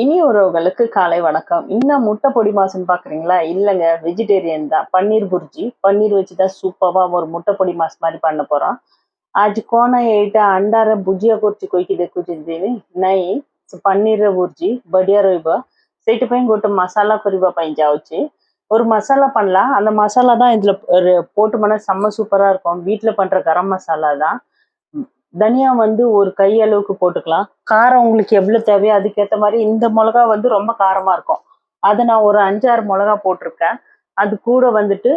இனி உறவுகளுக்கு காலை வணக்கம். இன்னும் முட்டை பொடி மாசுன்னு பாக்குறீங்களா? இல்லைங்க. வெஜிடேரியன் தான். பன்னீர் புரிஜி. பன்னீர் வச்சு தான் சூப்பரா ஒரு முட்டை பொடி மாசம் மாதிரி பண்ண போறோம். आज कौन एटा अंडार भुजिया कुर्ची कोई देखुचीदेवी नहीं से पनीर भुर्जी बढ़िया रोईबा गोटे मसाला करने जाऊँगी ஒரு மசாலா பண்ணலாம். அந்த மசாலா தான் இதுல இதில் போட்டோம்னா செம்ம சூப்பரா இருக்கும். வீட்டில் பண்ற கரம் மசாலா தான். தனியா வந்து ஒரு கை அளவுக்கு போட்டுக்கலாம். காரம் உங்களுக்கு எவ்வளவு தேவையோ அதுக்கேற்ற மாதிரி இந்த மிளகா வந்து ரொம்ப காரமா இருக்கும். அதை நான் ஒரு அஞ்சாறு மிளகா போட்டிருக்கேன். அது கூட வந்துட்டு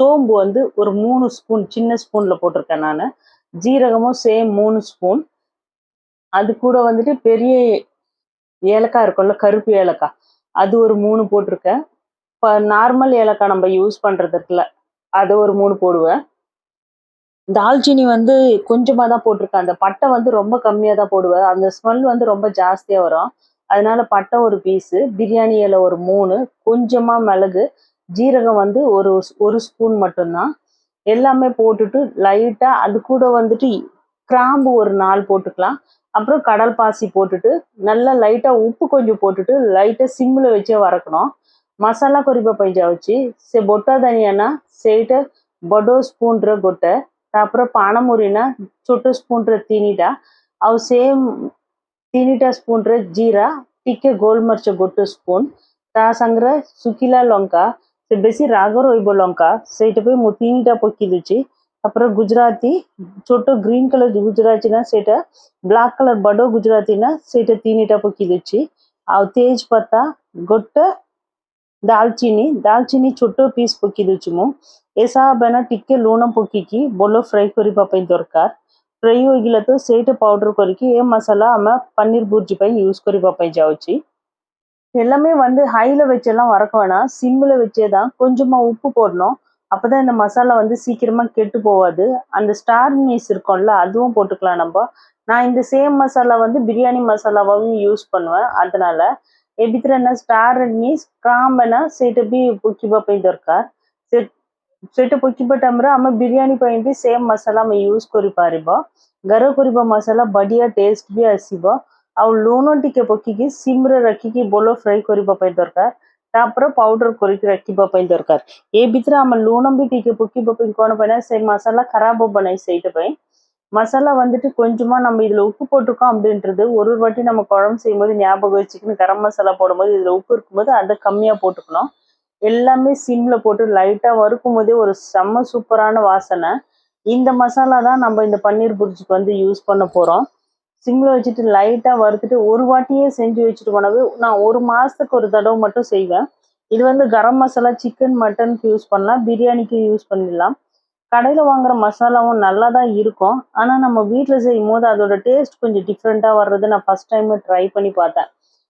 சோம்பு வந்து ஒரு மூணு ஸ்பூன் சின்ன ஸ்பூன்ல போட்டிருக்கேன் நான். ஜீரகமும் சேம் மூணு ஸ்பூன். அது கூட வந்துட்டு பெரிய ஏலக்காய் இருக்கும்ல கருப்பு ஏலக்காய். அது ஒரு மூணு போட்டிருக்கேன். இப்போ நார்மல் ஏலக்காய் நம்ம யூஸ் பண்ணுறதுக்குல அதை ஒரு மூணு போடுவேன். தால்ச்சினி வந்து கொஞ்சமாக தான் போட்டிருக்கேன். அந்த பட்டை வந்து ரொம்ப கம்மியாக தான் போடுவேன். அந்த ஸ்மெல் வந்து ரொம்ப ஜாஸ்தியாக வரும். அதனால பட்டை ஒரு பீஸு பிரியாணி இலை ஒரு மூணு கொஞ்சமாக மிளகு ஜீரகம் வந்து ஒரு ஒரு ஸ்பூன் மட்டும்தான் எல்லாமே போட்டுட்டு லைட்டாக அது கூட வந்துட்டு கிராம்பு ஒரு நாள் போட்டுக்கலாம். அப்புறம் கடல் பாசி போட்டுட்டு நல்லா லைட்டாக உப்பு கொஞ்சம் போட்டுட்டு லைட்டாக சிம்மில் வச்சே வறக்கணும். மசாலா குறிப்பை பஞ்சா வச்சு சே பொட்டா தனியானா சேட்டை பொடோ ஸ்பூன்ற கொட்டை ତାପରେ ପାଣମୁରିନା ଛୋଟ ସ୍ପୁନ୍ରେ ତିନିଟା ଆଉ ସେମ୍ ତିନିଟା ସ୍ପୁନ୍ରେ ଜିରା ଟିକେ ଗୋଲମରିଚ ଗୋଟେ ସ୍ପୁନ୍ ତା ସାଙ୍ଗରେ ଶୁଖିଲା ଲଙ୍କା ସେ ବେଶୀ ରାଗ ରହିବ ଲଙ୍କା ସେଇଟା ପାଇଁ ମୁଁ ତିନିଟା ପକେଇ ଦେଉଛି ତାପରେ ଗୁଜୁରାତି ଛୋଟ ଗ୍ରୀନ୍ କଲର୍ ଗୁଜୁରାତି ନା ସେଇଟା ବ୍ଲାକ୍ କଲର୍ ବଡ଼ ଗୁଜୁରାତି ନା ସେଇଟା ତିନିଟା ପକେଇ ଦେଉଛି ଆଉ ତେଜ ପତ୍ତା ଗୋଟେ ଡାଲଚିନି ଡାଲଚିନି ଛୋଟ ପିସ୍ ପକେଇ ଦେଉଛି ମୁଁ ଏସବୁ ନା ଟିକେ ଲୁଣ ପକେଇକି ଭଲ ଫ୍ରାଏ କରିବା ପାଇଁ ଦରକାର ଫ୍ରାଏ ହୋଇଗଲା ତ ସେଇଟା ପାଉଡର କରିକି ଏ மசாலா நம்ம பன்னீர் பூர்ஜி ପାଇଁ யூஸ் କରିବା ପାଇଁ ଯାଉଛି எல்லாமே வந்து ஹைல வச்செல்லாம் வறக்க வேணாம் சிம்மில் வச்சே தான் கொஞ்சமா உப்பு போடணும் அப்பதான் இந்த மசாலா வந்து சீக்கிரமா கெட்டு போகாது அந்த ஸ்டார் மீஸ் இருக்கும்ல அதுவும் போட்டுக்கலாம் நம்ம நான் இந்த சேம் மசாலா வந்து பிரியாணி மசாலாவாகவும் யூஸ் பண்ணுவேன் அதனால ଏ ଭିତରେ ନା ଷ୍ଟାର୍ ନି କାମ୍ ନା ସେଇଟା ବି ପୋକିବା ପାଇଁ ଦରକାର ସେ ସେଇଟା ପୋକିବା ଟାଇମ୍ରେ ଆମେ ବିରିୟାନୀ ପାଇଁ ବି ସେମ୍ ମସଲା ଆମେ ୟୁଜ୍ କରିପାରିବ ଗାର କରିବା ମସଲା ବଢ଼ିଆ ଟେଷ୍ଟ ବି ଆସିବ ଆଉ ଲୁଣ ଟିକେ ପକିକି ସିମ୍ରେ ରଖିକି ବୋଲ ଫ୍ରାଏ କରିବା ପାଇଁ ଦରକାର ତାପରେ ପାଉଡର କରିକି ରଖିବା ପାଇଁ ଦରକାର ଏ ଭିତରେ ଆମେ ଲୁଣ ବି ଟିକେ ପକିବା ପାଇଁ କ'ଣ ପାଇଁ ନା ସେ ମସଲା ଖରାପ ହବ ନାହିଁ ସେଇଟା ପାଇଁ மசாலா வந்துட்டு கொஞ்சமா நம்ம இதுல உப்பு போட்டிருக்கோம் அப்படின்றது ஒரு ஒரு வாட்டி நம்ம குழம்பு செய்யும்போது ஞாபகம் வச்சுக்கணும் கரம் மசாலா போடும்போது இதுல உப்பு இருக்கும்போது அதை கம்மியா போட்டுக்கணும். எல்லாமே சிம்ல போட்டு லைட்டா வறுக்கும் போதே ஒரு செம்ம சூப்பரான வாசனை. இந்த மசாலா தான் நம்ம இந்த பன்னீர் புரிஜிக்கு வந்து யூஸ் பண்ண போறோம். சிம்ல வச்சுட்டு லைட்டா வறுத்துட்டு ஒரு வாட்டியே செஞ்சு வச்சுட்டு போனது நான் ஒரு மாசத்துக்கு ஒரு தடவை மட்டும் செய்வேன். இது வந்து கரம் மசாலா சிக்கன் மட்டனுக்கு யூஸ் பண்ணலாம். பிரியாணிக்கு யூஸ் பண்ணிடலாம். கடையில் வாங்குற மசாலாவும் நல்லா தான் இருக்கும் ஆனால் நம்ம வீட்டில் செய்யும் போது அதோட டேஸ்ட் கொஞ்சம் டிஃப்ரெண்ட்டாக வர்றது நான் ஃபஸ்ட் டைம் ட்ரை பண்ணி பார்த்தேன்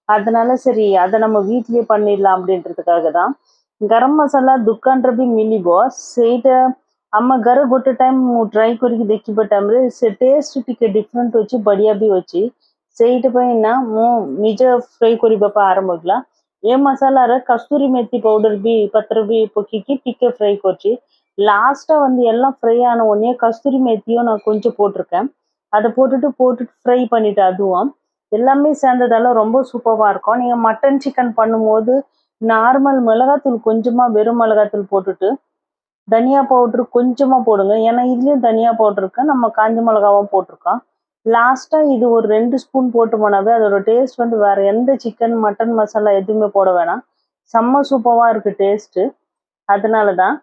அதனால சரி அதை நம்ம வீட்லயே பண்ணிடலாம் அப்படின்றதுக்காக தான் ଗରମ ମସଲା ଦୋକାନରେ ବି ମିଳିବ ସେଇଟା ଆମ ଘରେ ଗୋଟେ ଟାଇମ୍ ମୁଁ ଟ୍ରାଏ କରିକି ଦେଖିବା ଟାଇମ୍ରେ ସେ ଟେଷ୍ଟ ଟିକେ ଡିଫରେଣ୍ଟ ଅଛି ବଢ଼ିଆ ବି ଅଛି ସେଇଥିପାଇଁ ନା ମୁଁ ନିଜ ଫ୍ରାଏ କରିବା ପାଇଁ ଆରମ୍ଭ ହେଇଥିଲା ଏ ମସଲାରେ କସ୍ତୁରୀ ମେଥି ପାଉଡର ବି ପତ୍ର ବି ପକେଇକି ଟିକେ ஃப்ரை କରିଛି லாஸ்ட்டாக வந்து எல்லாம் ஃப்ரை ஆன உடனே கஸ்தூரி மேத்தியும் நான் கொஞ்சம் போட்டிருக்கேன். அதை போட்டுட்டு போட்டுட்டு ஃப்ரை பண்ணிவிட்டு அதுவும். எல்லாமே சேர்ந்ததால ரொம்ப சூப்பராக இருக்கும். நீங்கள் மட்டன் சிக்கன் பண்ணும்போது நார்மல் மிளகாத்தூள் கொஞ்சமாக வெறும் மிளகாத்தூள் போட்டுட்டு தனியா பவுட்ரு கொஞ்சமாக போடுங்க. ஏன்னா இதுலேயும் தனியா பவுட்ருக்கு நம்ம காஞ்ச மிளகாவும் போட்டிருக்கோம். லாஸ்ட்டாக இது ஒரு ரெண்டு ஸ்பூன் போட்டு போனாவே அதோட டேஸ்ட் வந்து வேறு எந்த சிக்கன் மட்டன் மசாலா எதுவுமே போட வேணாம். செம்ம சூப்பராக இருக்குது டேஸ்ட்டு அதனால தான்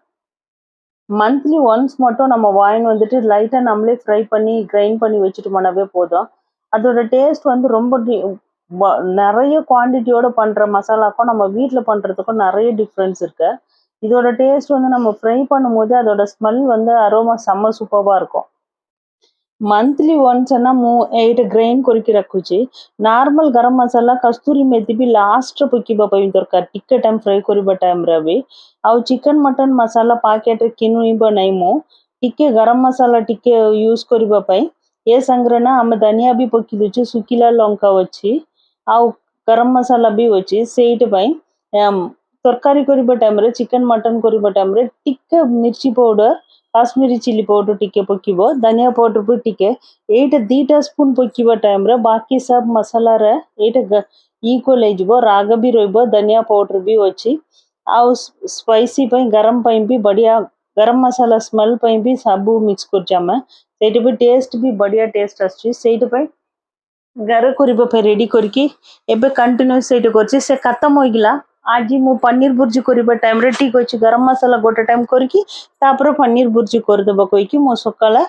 மந்த்லி ஒன்ஸ் மட்டும் நம்ம வாயின் வந்துட்டு லைட்டாக நம்மளே ஃப்ரை பண்ணி கிரைண்ட் பண்ணி வச்சுட்டோம்னாவே போதும். அதோட டேஸ்ட் வந்து ரொம்ப டி- நிறைய குவான்டிட்டியோட பண்ணுற மசாலாக்கும் நம்ம வீட்டில் பண்ணுறதுக்கும் நிறைய டிஃப்ரென்ஸ் இருக்கு. இதோட டேஸ்ட் வந்து நம்ம ஃப்ரை பண்ணும்போது அதோட ஸ்மெல் வந்து அரோமா செம்ம சூப்பராக இருக்கும். ಮಂತ್ಲಿ ಒನ್ಸನ್ನ ಮೂ ಏಟ್ ಗ್ರೈಂಡ್ ಕೊರಿಕಿ ರಕ್ಕುಜಿ ನಾರ್ಮಲ್ ಗರಂ ಮಸಾಲ ಕಸ್ತೂರಿ ಮೆಥಿ ಬಿ ಲಾಸ್ಟ್ ಪುಕ್ಕಿ ಬಪ್ಪ ದೊರಕ ಟಿಕ್ಕ ಟೈಮ್ ಫ್ರೈ ಕೊರಿಬ ಟೈಮ್ ರವಿ ಅವು ಚಿಕನ್ ಮಟನ್ ಮಸಾಲ ಪಾಕೆಟ್ ಕಿನ್ನು ಇಬ್ಬ ನೈಮು ಟಿಕ್ಕೆ ಗರಂ ಮಸಾಲ ಟಿಕ್ಕೆ ಯೂಸ್ ಕೊರಿಬ ಪೈ ఏ సంగ్రహణ ఆమె ధనియా బి పొక్కిదొచ్చి సుకిలా లొంక వచ్చి ఆ గరం మసాలా బి వచ్చి సేట్ పై తొర్కారీ కొరిబ టైమ్రే చికెన్ మటన్ కొరిబ టైమ్రే టిక్క మిర్చి పౌడర్ ମିର୍ଚି ପାଉଡର କାଶ୍ମୀରୀ ଚିଲି ପାଉଡର ଟିକେ ପକିବ ଧନିଆ ପାଉଡର ବି ଟିକେ ଏଇଟା ଦିଟା ସ୍ପୁନ ପକିବା ଟାଇମ୍ରେ ବାକି ସବ ମସଲାରେ ଏଇଟା ଗ- ଇକ୍ୱାଲ୍ ହେଇଯିବ ରାଗ ବି ରହିବ ଧନିଆ ପାଉଡ଼ର ବି ଅଛି ଆଉ ସ୍ପାଇସି ପାଇଁ ଗରମ ପାଇଁ ବି ବଢ଼ିଆ ଗରମ ମସଲା ସ୍ମେଲ୍ ପାଇଁ ବି ସବୁ ମିକ୍ସ କରୁଛେ ଆମେ ସେଇଟା ବି ଟେଷ୍ଟ ବି ବଢ଼ିଆ ଟେଷ୍ଟ ଆସୁଛି ସେଇଥିପାଇଁ ଘରେ କରିବା ପାଇଁ ରେଡ଼ି କରିକି ଏବେ କଣ୍ଟିନ୍ୟୁସ୍ ସେଇଟା କରୁଛି ସେ ଖତମ ହୋଇଗଲା ଆଜି ମୁଁ ପନିର ଭୁର୍ଜି କରିବା ଟାଇମ୍ରେ ଠିକ୍ ଅଛି ଗରମ ମସଲା ଗୋଟେ ଟାଇମ୍ କରିକି ତାପରେ ପନିର ଭୁର୍ଜି କରିଦେବ କହିକି ମୁଁ ସକାଳେ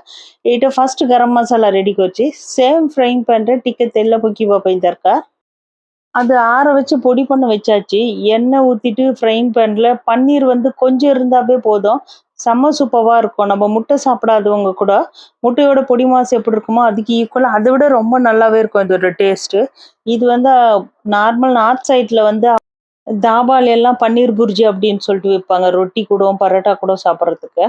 ଏଇଟା ଫାଷ୍ଟ ଗରମ ମସଲା ରେଡ଼ି କରିଛି சேம் ஃப்ரைங் பேனில் ଟିକେ ତେଲ ପକାଇବା ପାଇଁ ଦରକାର அது ஆற வச்சு பொடி பண்ண வச்சாச்சு எண்ணெய் ஊற்றிட்டு ஃப்ரைங் பேனில் பன்னீர் வந்து கொஞ்சம் இருந்தாவே போதும் செம்ம சூப்பராக இருக்கும் நம்ம முட்டை சாப்பிடாதவங்க கூட முட்டையோட பொடி மாசு எப்படி இருக்குமோ அதுக்கு ஈக்குவலாக அதை விட ரொம்ப நல்லாவே இருக்கும் இதோட டேஸ்ட்டு இது வந்து நார்மல் நார்த் சைடில் வந்து தாபால் எல்லாம் பன்னீர் புர்ஜி அப்படின்னு சொல்லிட்டு விற்பாங்க. ரொட்டி கூட பரோட்டா கூட சாப்பிட்றதுக்கு.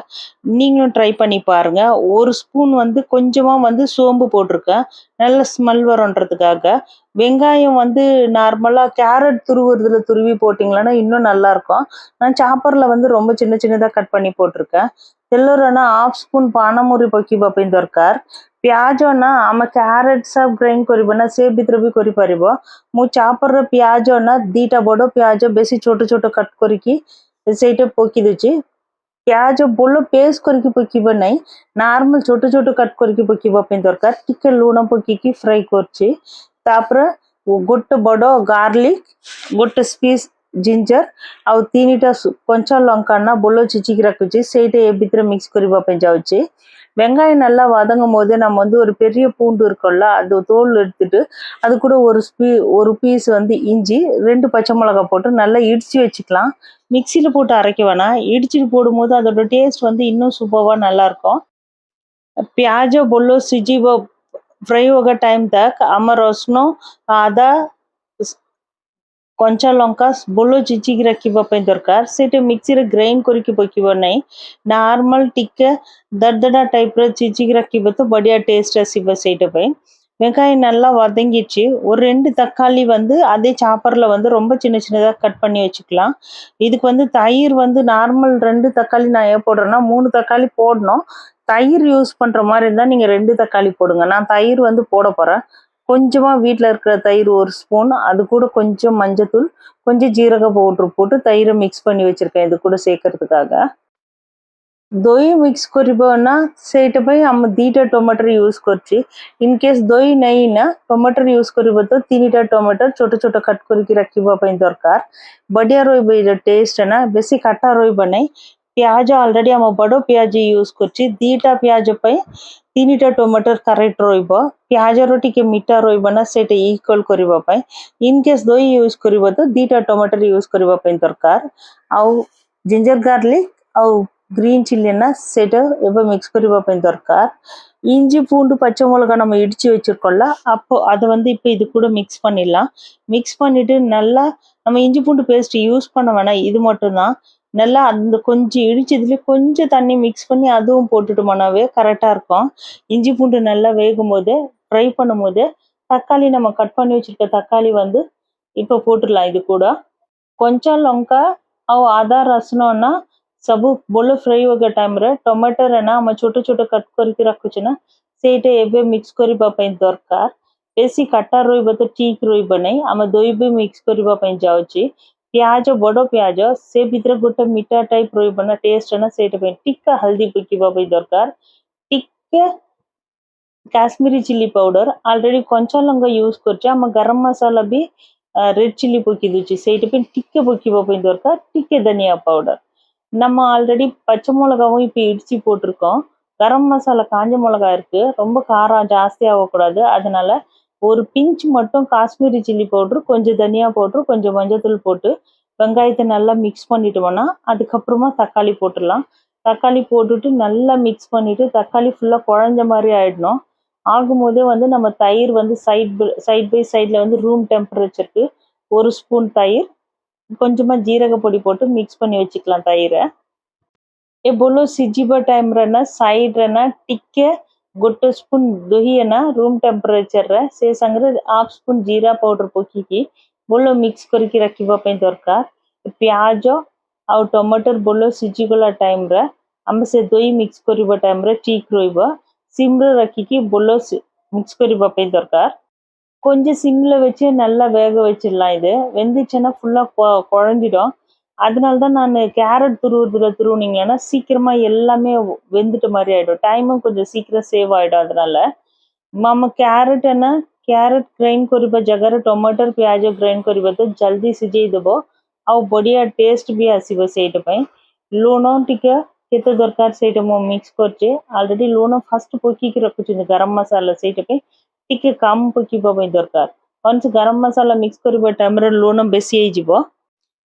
நீங்களும் ட்ரை பண்ணி பாருங்க. ஒரு ஸ்பூன் வந்து கொஞ்சமாக வந்து சோம்பு போட்டிருக்கேன். நல்ல ஸ்மெல் வரும்ன்றதுக்காக. வெங்காயம் வந்து நார்மலாக கேரட் துருவுறதுல துருவி போட்டிங்களன்னா இன்னும் நல்லாயிருக்கும் நான் சாப்பரில் வந்து ரொம்ப சின்ன சின்னதாக கட் பண்ணி போட்டிருக்கேன். செல்லுறேன்னா ஹாஃப் ஸ்பூன் ಸ್ಪೂನ್ ಪಾನಮುರಿ ಬಗ್ಗೆ ಬಪ್ಪಿಂದರ್ಕಾರ್ ପିଆଜ ନା ଆମେ କ୍ୟାରେଟ୍ ସବ୍ ଗ୍ରାଇଣ୍ଡ କରିବ ନା ସେ ଭିତରେ ବି କରିପାରିବ ମୁଁ ଚାପର ପିଆଜ ନା ଦୁଇଟା ବଡ଼ ପିଆଜ ବେଶୀ ଛୋଟ ଛୋଟ କଟ୍ କରିକି ସେଇଟା ପକାଇ ଦେଉଛି ପିଆଜ ବୋଲ ପେଷ୍ଟ କରିକି ପକାଇବ ନାହିଁ ନର୍ମାଲ ଛୋଟ ଛୋଟ କଟ୍ କରିକି ପକାଇବା ପାଇଁ ଦରକାର ଟିକେ ଲୁଣ ପକାଇକି ଫ୍ରାଏ କରୁଛି ତାପରେ ଗୋଟେ ବଡ଼ ଗାର୍ଲିକ୍ ଗୋଟେ ସ୍ପିସ୍ ଜିଞ୍ଜର ଆଉ ତିନିଟା କଞ୍ଚା ଲଙ୍କା ନା ବୋଲ ଛେଚିକି ରଖୁଛି ସେଇଟା ଏ ଭିତରେ ମିକ୍ସ କରିବା ପାଇଁ ଯାଉଛି வெங்காயம் நல்லா வதங்கும் போதே நம்ம வந்து ஒரு பெரிய பூண்டு இருக்கோம்ல அது தோல் எடுத்துட்டு அது கூட ஒரு ஸ்பீ ஒரு பீஸ் வந்து இஞ்சி ரெண்டு பச்சை மிளகாய் போட்டு நல்லா இடிச்சு வச்சுக்கலாம். மிக்சியில் போட்டு அரைக்க வேணாம். இடிச்சிட்டு போடும்போது அதோட டேஸ்ட் வந்து இன்னும் சூப்பராக நல்லாயிருக்கும். પ્યાજ બોલો સીજી ફ્રય હોગા ટાઈમ તક આમાં રસનો આદા କଞ୍ଚା ଲଙ୍କା ବୋଲ ଚିଚିକି ରଖିବା ପାଇଁ ଦରକାର ସେଇଟା ମିକ୍ସିରେ ଗ୍ରାଇଣ୍ଡ କରିକି ପକିବ ନାହିଁ ନର୍ମାଲ୍ ଟିକେ ଦରଦରା ଟାଇପ୍ର ଚିଚିକି ରଖିବ ତ ବଢ଼ିଆ ଟେଷ୍ଟ ଆସିବ ସେଇଟା ପାଇଁ வெங்காயம் நல்லா வதங்கிச்சு ஒரு ரெண்டு தக்காளி வந்து அதே சாப்பரில் வந்து ரொம்ப சின்ன சின்னதாக கட் பண்ணி வச்சுக்கலாம் இதுக்கு வந்து தயிர் வந்து நார்மல் ரெண்டு தக்காளி நான் ஏன் போடுறேன்னா மூணு தக்காளி போடணும் தயிர் யூஸ் பண்ணுற மாதிரி இருந்தால் நீங்கள் ரெண்டு தக்காளி போடுங்க நான் தயிர் வந்து போட போகிறேன் கொஞ்சமாக வீட்டில் இருக்கிற தயிர் ஒரு ஸ்பூன் அது கூட கொஞ்சம் மஞ்சத்தூள் கொஞ்சம் ஜீரக பவுட்ரு போட்டு தயிரை மிக்ஸ் பண்ணி வச்சுருக்கேன் இது కూడా சேர்க்கறதுக்காக దొయ్యి మిక్స్ కొరిపోయినా సేటపై అమ్మ దీట టొమాటో యూస్ కొరిచి ఇన్ కేస్ దొయ్యి నైనా టొమాటో యూస్ కొరిపోతే తినిట టొమాటో చోట చోట కట్ కొరికి రక్కివా పైన దొరకార్ బడియా రోయి టేస్ట్ అన్న బెసి కట్టా రోయి బనాయి ప్యాజ్ ఆల్రెడీ అమ్మ బడో ప్యాజ్ యూస్ కొరిచి దీట ప్యాజ్ పై తినిట టొమాటో కరెక్ట్ రోయిబో হাজারটিকে মিঠা রহব না সেটা ইকুয়াল করা ইন কেস দই ইউজ করব তো দুইটা টমাটর ইউজ করা দরকার আউ জিঞ্জর গার্লিক আউ ଗ୍ରୀନ୍ ଚିଲି ନା ସେଇଟା ଏବେ ମିକ୍ସ କରିବା ପାଇଁ ଦରକାର இஞ்சி பூண்டு பச்சை மிளகா நம்ம இடித்து வச்சுருக்கோம்ல அப்போ அதை வந்து இப்போ இது கூட மிக்ஸ் பண்ணிடலாம் மிக்ஸ் பண்ணிவிட்டு நல்லா நம்ம இஞ்சி பூண்டு பேஸ்ட் யூஸ் பண்ண வேணாம் இது மட்டும்தான் நல்லா அந்த கொஞ்சம் இடிச்சதுல கொஞ்சம் தண்ணி மிக்ஸ் பண்ணி அதுவும் போட்டுட்டோம்னாவே கரெக்டாக இருக்கும் இஞ்சி பூண்டு நல்லா வேகும் போது ஃப்ரை பண்ணும்போது தக்காளி நம்ம கட் பண்ணி வச்சிருக்க தக்காளி வந்து இப்போ போட்டுடலாம் இது கூட கொஞ்சம் ଲଙ୍କା ଆଉ ଅଦା ରସୁଣ ନା ସବୁ ଭଲ ଫ୍ରାଇ ହେବା ଟାଇମ୍ରେ ଟମାଟର ନା ଆମେ ଛୋଟ ଛୋଟ କଟ୍ କରିକି ରଖୁଛୁ ନା ସେଇଟା ଏବେ ମିକ୍ସ କରିବା ପାଇଁ ଦରକାର ବେଶୀ କାଟା ରହିବ ତ ଠିକ୍ ରହିବ ନାହିଁ ଆମେ ଦହି ବି ମିକ୍ସ କରିବା ପାଇଁ ଯାଉଛି ପିଆଜ ବଡ଼ ପିଆଜ ସେ ଭିତରେ ଗୋଟେ ମିଠା ଟାଇପ୍ ରହିବ ନା ଟେଷ୍ଟ ନା ସେଇଟା ପାଇଁ ଟିକେ ହଳଦୀ ପକେଇବା ପାଇଁ ଦରକାର ଟିକେ କାଶ୍ମୀରୀ ଚିଲି ପାଉଡର ଅଲରେଡ଼ି କଞ୍ଚା ଲଙ୍କା ୟୁଜ୍ କରୁଛେ ଆମ ଗରମ ମସଲା ବି ରେଡ୍ ଚିଲି ପକେଇ ଦେଉଛି ସେଇଟା ପାଇଁ ଟିକେ ପକେଇବା ପାଇଁ ଦରକାର ଟିକେ ଧନିଆ ପାଉଡର நம்ம ஆல்ரெடி பச்சை மிளகாவும் இப்போ இடிச்சு போட்டிருக்கோம் கரம் மசாலா காஞ்ச மிளகா இருக்கு ரொம்ப காரம் ஜாஸ்தி ஆகக்கூடாது அதனால ஒரு பிஞ்ச் மட்டும் காஷ்மீரி சில்லி பவுட்ரு கொஞ்சம் தனியா பவுட்ரு கொஞ்சம் மஞ்சத்தூள் போட்டு வெங்காயத்தை நல்லா மிக்ஸ் பண்ணிட்டோம்னா அதுக்கப்புறமா தக்காளி போட்டுடலாம் தக்காளி போட்டுட்டு நல்லா மிக்ஸ் பண்ணிட்டு தக்காளி ஃபுல்லாக குழஞ்ச மாதிரி ஆயிடணும் ஆகும்போதே வந்து நம்ம தயிர் வந்து சைட் சைட் பை சைடில் வந்து ரூம் டெம்பரேச்சருக்கு ஒரு ஸ்பூன் தயிர் கொஞ்சமாக ஜீரக பொடி போட்டு மிக்ஸ் பண்ணி வச்சுக்கலாம் தயிரை ଏ ବୋଲ ସିଝିବା ଟାଇମ୍ରେ ନା ସାଇଡ଼୍ରେ ନା ଟିକେ ଗୋଟେ ସ୍ପୁନ୍ ଦହି ନା ରୁମ୍ ଟେମ୍ପରେଚର୍ରେ ସେ ସାଙ୍ଗରେ ହାଫ୍ ସ୍ପୁନ୍ ଜିରା ପାଉଡ଼ର ପକେଇକି ଭଲ ମିକ୍ସ କରିକି ରଖିବା ପାଇଁ ଦରକାର ପିଆଜ ଆଉ ଟମାଟର ବୋଲ ସିଝିଗଲା ଟାଇମ୍ରେ ଆମେ ସେ ଦହି ମିକ୍ସ କରିବା ଟାଇମ୍ରେ ଠିକ୍ ରହିବ ସିମ୍ରେ ରଖିକି ବୋଲ ମିକ୍ସ କରିବା ପାଇଁ ଦରକାର கொஞ்சம் சிம்ல வச்சு நல்லா வேக வச்சிடலாம் இது வெந்துச்சுன்னா ஃபுல்லாக கொ குழஞ்சிடும் அதனால தான் நான் கேரட் துருவுறதுல துருவுனீங்கன்னா சீக்கிரமா எல்லாமே வெந்துட்ட மாதிரி ஆயிடும் டைமும் கொஞ்சம் சீக்கிரம் சேவ் ஆயிடும் அதனால ମାମା କ୍ୟାରେଟ୍ ନା କ୍ୟାରେଟ୍ ଗ୍ରାଇଣ୍ଡ କରିବା ଜାଗାରେ ଟମାଟର ପିଆଜ ଗ୍ରାଇଣ୍ଡ କରିବା ତ ଜଲ୍ଦି ସିଝେଇ ଦେବ ଆଉ ବଢ଼ିଆ ଟେଷ୍ଟ ବି ଆସିବ ସେଇଟା ପାଇଁ ଲୁଣ ଟିକେ କେତେ ଦରକାର ସେଇଟା ମୁଁ ମିକ୍ସ କରିଛି ଅଲରେଡ଼ି ଲୁଣ ଫାଷ୍ଟ ପକେଇକି ରଖୁଛନ୍ତି ଗରମ ମସଲା ସେଇଟା ପାଇଁ ଟିକେ କମ୍ ପକେଇବା ପାଇଁ ଦରକାର once ଗରମ ମସଲା ମିକ୍ସ କରିବା ଟାଇମ୍ରେ ଲୁଣ ବେଶୀ ହେଇଯିବ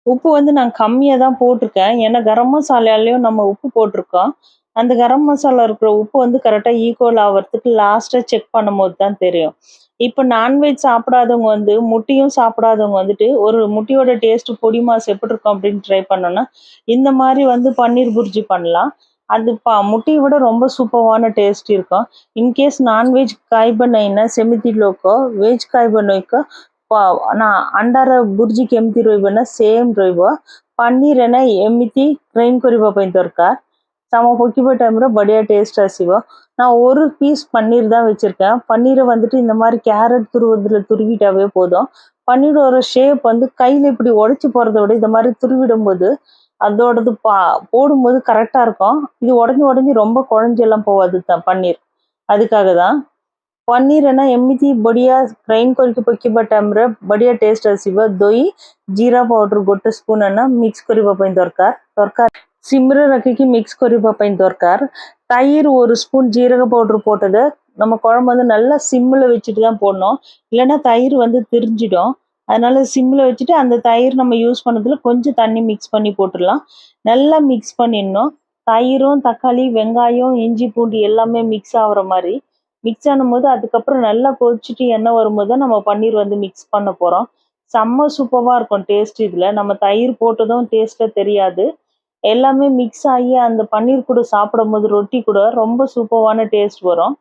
உப்பு வந்து நான் கம்மியாக தான் போட்டிருக்கேன் ஏன்னா கரம் மசாலாலையும் நம்ம உப்பு போட்டிருக்கோம் அந்த கரம் மசாலா இருக்கிற உப்பு வந்து கரெக்டாக ஈக்குவல் ஆகிறதுக்கு லாஸ்ட்டாக செக் பண்ணும்போது தான் தெரியும் இப்போ நான்வெஜ் சாப்பிடாதவங்க வந்து முட்டையும் சாப்பிடாதவங்க வந்துட்டு ஒரு முட்டையோட டேஸ்ட் பொடி மாஸ் எப்படி இருக்கும் அப்படின்னு ட்ரை பண்ணோன்னா இந்த மாதிரி வந்து பன்னீர் புர்ஜி பண்ணலாம். அது பா முட்டையை விட ரொம்ப சூப்பரான டேஸ்ட் இருக்கும். இன்கேஸ் நான்வெஜ் காய்பனைனா செமித்திலோக்கோ வெஜ் காய்பனோக்கோ பா நான் அண்டார புர்ஜி கெமித்தி ரோய்பனா சேம் ரோய்போ. பன்னீர் என எமித்தி ಕ್ರೈಮ್ ಕೊರಿಬಾ ಪೈನ್ ದೊರಕಾರ ತಮ್ಮ ಪೊಕ್ಕಿಬೋ ಟೈಮ್ರ படியா ಟೇಸ್ಟ್ ಆಸಿವ நான் ஒரு பீஸ் பன்னீர் தான் வச்சுருக்கேன். பன்னீரை வந்துட்டு இந்த மாதிரி கேரட் துருவதில் துருவிட்டாவே போதும். பன்னீரோட ஷேப் வந்து கையில் இப்படி உடச்சி போகிறத விட இந்த மாதிரி துருவிடும் போது அதோடது பா போடும்போது கரெக்டாக இருக்கும். இது உடஞ்சி உடஞ்சி ரொம்ப குழஞ்செல்லாம் போகாது தான் பன்னீர். அதுக்காக தான். ಪನ್ನೀರನ್ನು ಎಮ್ಮಿತಿ ಬಡಿಯ ಗ್ರೈಂಡ್ ಕೊರಿಕೆ ಪಕ್ಕಿಬಟ್ಟಂಬ್ರೆ ಬಡಿಯ ಟೇಸ್ಟ್ ಹಸಿವ ದೊಯ್ ಜೀರಾ ಪೌಡ್ರ್ ಗೊಟ್ಟು ಸ್ಪೂನನ್ನು ಮಿಕ್ಸ್ ಕೊರಿಬ ದರ್ಕಾರ್ ದರ್ಕಾರ್ କରିବା ପାଇଁ ଦରକାର ଦରକାର சிம்மில் ரக்கிக்கு மிக்ஸ் କରିବା ପାଇଁ ଦରକାର தயிர் ஒரு ஸ்பூன் ஜீரக பவுடர் போட்டதை நம்ம குழம்பு வந்து நல்லா சிம்மில் வச்சுட்டு தான் போடணும் இல்லைன்னா தயிர் வந்து திரிஞ்சிடும் அதனால சிம்மில் வச்சுட்டு அந்த தயிர் நம்ம யூஸ் பண்ணதில் கொஞ்சம் தண்ணி மிக்ஸ் பண்ணி போட்டுடலாம் நல்லா மிக்ஸ் பண்ணிடணும் தயிரும் தக்காளி வெங்காயம் இஞ்சி பூண்டு எல்லாமே மிக்ஸ் ஆகுற மாதிரி மிக்ஸ் ஆனும்போது அதுக்கப்புறம் நல்லா கொதிச்சுட்டு எண்ணெய் வரும்போது தான் நம்ம பன்னீர் வந்து மிக்ஸ் பண்ண போகிறோம் செம்ம சூப்பராக இருக்கும் டேஸ்ட் இதில் நம்ம தயிர் போட்டதும் டேஸ்ட்டாக தெரியாது எல்லாமே மிக்ஸ் ஆகி அந்த பன்னீர் கூட சாப்பிடும்போது ரொட்டி கூட ரொம்ப சூப்பரான ଟେଷ୍ଟ வரும்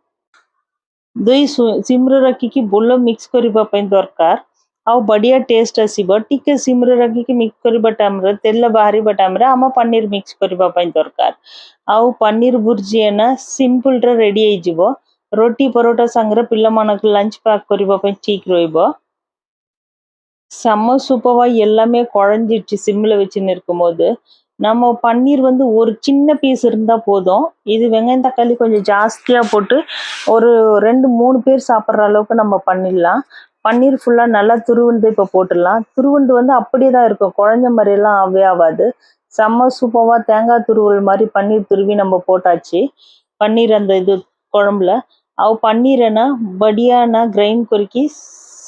ଦୁଇ ସିମ୍ରେ ରଖିକି ବୋଲ ମିକ୍ସ କରିବା ପାଇଁ ଦରକାର ଆଉ ବଢ଼ିଆ ଟେଷ୍ଟ ଆସିବ ଟିକେ ସିମ୍ରେ ରଖିକି ମିକ୍ସ କରିବା ଟାଇମ୍ରେ ତେଲ ବାହାରିବା ଟାଇମ୍ରେ ଆମ ପନିର ମିକ୍ସ କରିବା ପାଇଁ ଦରକାର ଆଉ ପନିର ଭୁର୍ଜି ଏନା ସିମ୍ପଲ୍ରେ ରେଡ଼ି ହେଇଯିବ ରୁଟି ପରଟା ସାଙ୍ଗରେ ପିଲାମାନଙ୍କୁ ଲଞ୍ଚ ପ୍ୟାକ୍ କରିବା ପାଇଁ ଠିକ୍ ରହିବ செம்ம சூப்பராக எல்லாமே குழஞ்சிடுச்சு சிம்மில் வச்சுன்னு இருக்கும்போது நம்ம பன்னீர் வந்து ஒரு சின்ன பீஸ் இருந்தால் போதும். இது வெங்காயம் தக்காளி கொஞ்சம் ஜாஸ்தியாக போட்டு ஒரு ரெண்டு மூணு பேர் சாப்பிட்ற அளவுக்கு நம்ம பண்ணிடலாம். பன்னீர் ஃபுல்லாக நல்லா துருவண்டு இப்போ போட்டுடலாம். துருவண்டு வந்து அப்படியே தான் இருக்கும். குழஞ்ச மாதிரிலாம் ஆவே ஆகாது செம்ம சூப்பராக தேங்காய் துருவல் மாதிரி பன்னீர் துருவி நம்ம போட்டாச்சு. பன்னீர் அந்த இது குழம்புல. ಅವು ಪನ್ನೀರನ್ನ ಬಡಿಯಾನ ಗ್ರೈಂಡ್ கொறுக்கி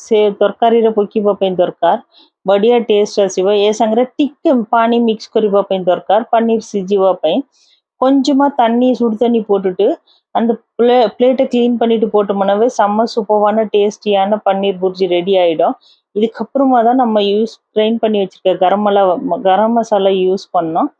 சே ತರಕಾರಿರ ಪೊಕ್ಕಿ ಪಪ್ಪೇನು ತರಕಾರಿ ବଢ଼ିଆ ଟେଷ୍ଟ ଆସିବ ଏ ସାଙ୍ଗରେ ଟିକେ ପାଣି மிக்ஸ் କରିବା ପାଇଁ ଦରକାର பன்னீர் சிஜிவா ପାଇଁ கொஞ்சமாக தண்ணி சுடு தண்ணி போட்டுட்டு அந்த பிளே பிளேட்டை க்ளீன் பண்ணிட்டு போட்டோம்னாவே செம்ம சூப்பரான டேஸ்டியான பன்னீர் புர்ஜி ரெடி ஆகிடும் இதுக்கப்புறமா தான் நம்ம யூஸ் கிரைண்ட் பண்ணி வச்சுருக்க கரம் மலா கரம் மசாலா யூஸ் பண்ணோம்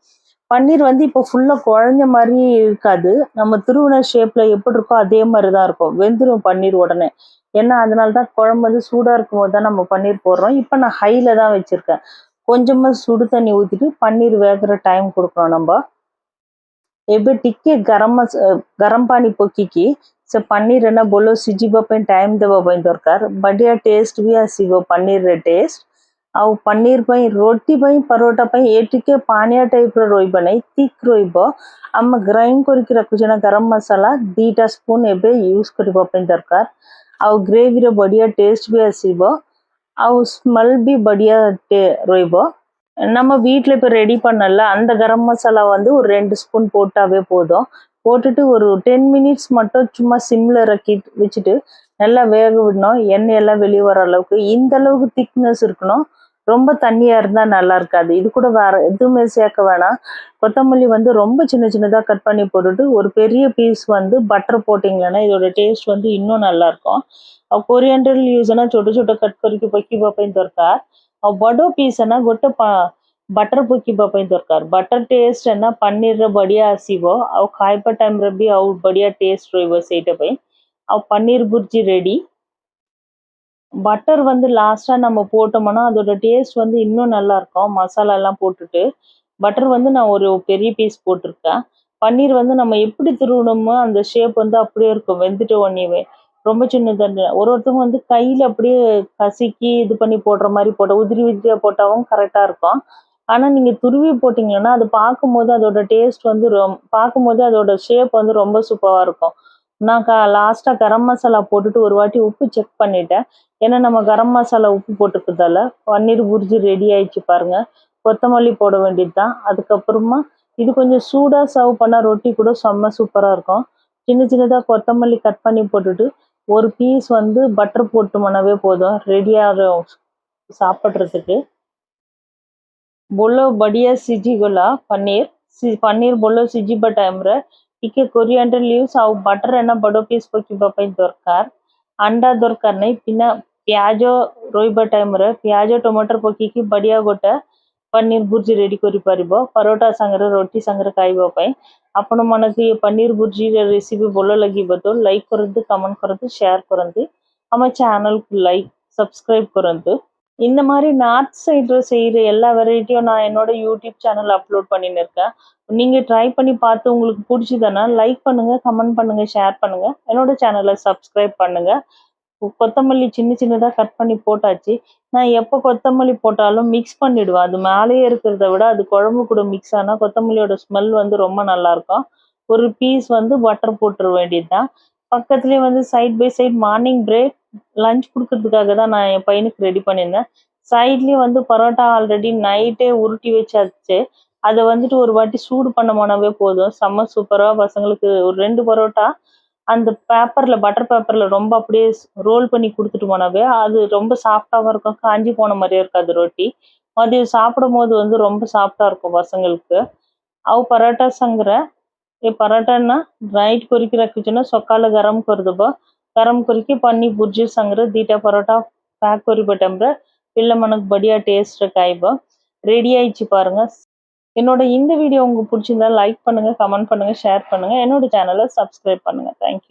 பன்னீர் வந்து இப்போ ஃபுல்லாக குழஞ்ச மாதிரி இருக்காது நம்ம திருவுண ஷேப்பில் எப்படி இருக்கோ அதே மாதிரி தான் இருக்கும் வெந்துடும் பன்னீர் உடனே ஏன்னா அதனால தான் குழம்பு வந்து சூடாக இருக்கும் போது தான் நம்ம பன்னீர் போடுறோம் இப்போ நான் ஹையில் தான் வச்சுருக்கேன் கொஞ்சமாக சுடு தண்ணி ஊற்றிட்டு பன்னீர் வேகிற டைம் கொடுக்குறோம் நம்ம ଏବେ ଟିକେ ଗରମ ମସ ଗରମ ପାଣି ପକେଇକି ସେ ପନିର ନା ଭଲ ସିଝିବା ପାଇଁ ଟାଇମ୍ ଦେବା ପାଇଁ ଦରକାର ବଢ଼ିଆ ଟେଷ୍ଟ ବି ଆସିବ ପନିରରେ ଟେଷ୍ଟ ଆଉ ପନିର ପାଇଁ ରୁଟି ପାଇଁ ପରଟା ପାଇଁ ଏ ଟିକେ ପାଣିଆ ଟାଇପ୍ର ରହିବ ନାହିଁ ଥିକ୍ ରହିବ ଆମେ ଗ୍ରାଇଣ୍ଡ କରିକି ରଖୁଛେ ନା ଗରମ ମସଲା ଦୁଇଟା ସ୍ପୁନ୍ ଏବେ ୟୁଜ୍ କରିବା ପାଇଁ ଦରକାର ଆଉ ଗ୍ରେଭିର ବଢ଼ିଆ ଟେଷ୍ଟ ବି ଆସିବ ଆଉ ஸ்மெல் பி படியா டே ରହିବ நம்ம வீட்டில் இப்போ ரெடி பண்ணல அந்த கரம் மசாலா வந்து ஒரு ரெண்டு ஸ்பூன் போட்டாவே போதும் போட்டுட்டு ஒரு டென் மினிட்ஸ் மட்டும் சும்மா சிம்மில் இறக்கி வச்சுட்டு நல்லா வேக விடணும் எண்ணெய் எல்லாம் வெளியே வர அளவுக்கு இந்த அளவுக்கு திக்னஸ் இருக்கணும் ரொம்ப தண்ணியாக இருந்தால் நல்லா இருக்காது. இது கூட வேற எதுவுமே சேர்க்க வேணாம். கொத்தமல்லி வந்து ரொம்ப சின்ன சின்னதாக கட் பண்ணி போட்டுட்டு ஒரு பெரிய பீஸ் வந்து பட்டர் போட்டிங்கன்னா இதோட டேஸ்ட் வந்து இன்னும் நல்லாயிருக்கும் ಕೊರಿಯಂಡರ್ ಯೂಸ್ ಅನ್ನ ಚೋಟ ಚೋಟ ಕಟ್ ಕರಿಕೆ ಪಕ್ಕಿ ಬಾಪೈನ್ ದೊರಕಾರ್ ಆ ಬಡೋ ಪೀಸ್ ಅನ್ನ ಗೊಟ್ಟ ಬಟರ್ ಪಕ್ಕಿ ಬಾಪೈನ್ ದೊರಕಾರ್ ಬಟರ್ ಟೇಸ್ಟ್ ಅನ್ನ ಪನ್ನೀರ್ ರ ಬಡಿಯಾ ಹಸಿಬೋ ಅವು ಕಾಯ್ಪ ಟೈಮ್ ರ ಬಿ ಅವು ಬಡಿಯಾ ಟೇಸ್ಟ್ ರೊಯ್ಬೋ ಸೇಟ ಪೈ ಅವು பட்டர் வந்து லாஸ்ட்டாக நம்ம போட்டோம்னா அதோட டேஸ்ட் வந்து இன்னும் நல்லா இருக்கும். மசாலா எல்லாம் போட்டுட்டு. பட்டர் வந்து நான் ஒரு பெரிய பீஸ் போட்டிருக்கேன். பன்னீர் வந்து நம்ம எப்படி திருவணுமோ அந்த ஷேப் வந்து அப்படியே இருக்கும். வெந்துட்டு ஒன்றியவே ரொம்ப சின்னதாக ஒரு ஒருத்தவங்க வந்து கையில் அப்படியே கசக்கி இது பண்ணி போடுற மாதிரி போட்ட உதிரி உதிரியாக போட்டாவும் கரெக்டாக இருக்கும். ஆனால் நீங்கள் துருவி போட்டிங்கன்னா அது பார்க்கும்போது அதோட டேஸ்ட் வந்து ரொம் பார்க்கும்போது அதோட ஷேப் வந்து ரொம்ப சூப்பராக இருக்கும். நான் க லாஸ்ட்டாக கரம் மசாலா போட்டுட்டு ஒரு வாட்டி உப்பு செக் பண்ணிட்டேன். ஏன்னா நம்ம கரம் மசாலா உப்பு போட்டுக்கிறதால பன்னீர் புரிஜி ரெடி ஆயிடுச்சு பாருங்கள் கொத்தமல்லி போட வேண்டியது தான் அதுக்கப்புறமா இது கொஞ்சம் சூடாக சர்வ் பண்ணால் ரொட்டி கூட செம்ம சூப்பராக இருக்கும். சின்ன சின்னதாக கொத்தமல்லி கட் பண்ணி போட்டுட்டு ஒரு பீஸ் வந்து பட்டர் போட்டுமனாவே போதும். ரெடியாகும் சாப்பிட்றதுக்கு. பொல்லோ படியா சிஜிகுலா பன்னீர் சி பன்னீர் பொல்லோ சிஜி பட்டாயிரம் ଟିକେ କୋରିଆଣ୍ଡର ଲିଭ୍ସ ଆଉ ବଟର ଏନା ବଡ଼ ପିସ୍ ପକାଇବା ପାଇଁ ଦରକାର ଅଣ୍ଡା ଦରକାର ନାହିଁ ବିନା ପିଆଜ ରହିବା ଟାଇମ୍ରେ ପିଆଜ ଟମାଟର ପକେଇକି ବଢ଼ିଆ ଗୋଟେ ପନିର ଭୁର୍ଜି ରେଡ଼ି କରିପାରିବ ପରଟା ସାଙ୍ଗରେ ରୁଟି ସାଙ୍ଗରେ ଖାଇବା ପାଇଁ ଆପଣମାନଙ୍କୁ ଏ ପନିର ଭୁର୍ଜିର ରେସିପି ଭଲ ଲାଗିବ ତ ଲାଇକ୍ କରନ୍ତୁ କମେଣ୍ଟ କରନ୍ତୁ ସେୟାର କରନ୍ତୁ ଆମ ଚ୍ୟାନେଲକୁ ଲାଇକ୍ ସବସ୍କ୍ରାଇବ୍ କରନ୍ତୁ இந்த மாதிரி நார்த் சைடில் செய்கிற எல்லா வெரைட்டியும் நான் என்னோட யூடியூப் சேனல் அப்லோட் பண்ணின்னு இருக்கேன் நீங்கள் ட்ரை பண்ணி பார்த்து உங்களுக்கு பிடிச்சதுன்னா லைக் பண்ணுங்கள் கமெண்ட் பண்ணுங்கள் ஷேர் பண்ணுங்கள் என்னோட சேனலை சப்ஸ்கிரைப் பண்ணுங்கள் கொத்தமல்லி சின்ன சின்னதாக கட் பண்ணி போட்டாச்சு. நான் எப்போ கொத்தமல்லி போட்டாலும் மிக்ஸ் பண்ணிவிடுவேன் அது மேலேயே இருக்கிறத விட அது குழம்பு கூட மிக்ஸ் ஆனால் கொத்தமல்லியோட ஸ்மெல் வந்து ரொம்ப நல்லாயிருக்கும் ஒரு பீஸ் வந்து பட்டர் போட்டுற வேண்டியது தான் பக்கத்துலேயே வந்து side by side morning break lunch கொடுக்கறதுக்காக தான் நான் என் பையனுக்கு ரெடி பண்ணியிருந்தேன். சைட்லேயும் வந்து பரோட்டா ஆல்ரெடி நைட்டே உருட்டி வச்சாச்சு. அதை வந்துட்டு ஒரு வாட்டி சூடு பண்ணமானாவே போதும். செம்ம சூப்பராக பசங்களுக்கு ஒரு ரெண்டு பரோட்டா அந்த பேப்பரில் பட்டர் பேப்பரில் ரொம்ப அப்படியே ரோல் பண்ணி கொடுத்துட்டு போனாவே அது ரொம்ப சாஃப்டாகவும் இருக்கும். காஞ்சி போன மாதிரியே இருக்காது ரொட்டி. மதியம் சாப்பிடும் போது வந்து ரொம்ப சாஃப்டாக இருக்கும் பசங்களுக்கு. அவ் பரோட்டா சங்கரை ಈ ಪರಾಟನ ರೈಟ್ ಕೊರಿಕಿ ರಖುಚನ ಸೊಕ್ಕಾಲ ಗರಂ ಕೊರ್ದುಬ ಗರಂ ಕೊರಿಕಿ ಪನ್ನಿ ಬುರ್ಜಿ ಸಂಗ್ರ ದೀಟ ಪರೋಟ ಪ್ಯಾಕ್ ಕೊರಿಬೆಟಂಬ್ರೆ பிள்ளை மனக்கு படியாக டேஸ்ட்டு காய்பா ரெடி ஆயிடுச்சு பாருங்கள் என்னோட இந்த வீடியோ உங்களுக்கு பிடிச்சிருந்தா லைக் பண்ணுங்கள் கமெண்ட் பண்ணுங்கள் ஷேர் பண்ணுங்கள் என்னோட சேனலை சப்ஸ்கிரைப் பண்ணுங்கள் தேங்க்யூ